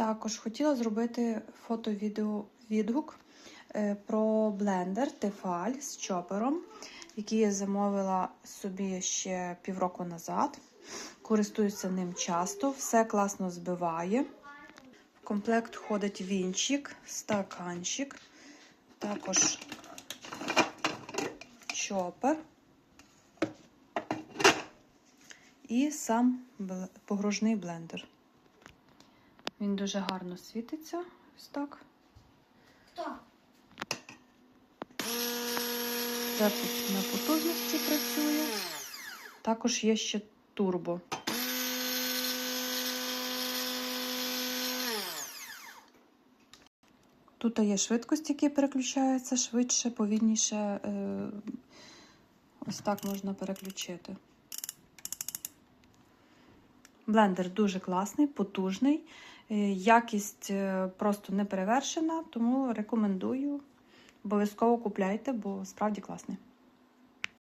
Також хотіла зробити фото-відео відгук е, про блендер Тефаль з чопером, який я замовила собі ще півроку назад. Користуюся ним часто, все класно збиває. В комплект входить вінчик, стаканчик, також чопер і сам погружний блендер. Він дуже гарно світиться. Ось так. Хто? Це тут на потужності працює. Також є ще турбо. Тут є швидкості, які переключаються швидше, повільніше. Е, Ось так можна переключити. Блендер дуже класний, потужний. Е, Якість е, просто не перевершена, тому рекомендую. Обов'язково купляйте, бо справді класний.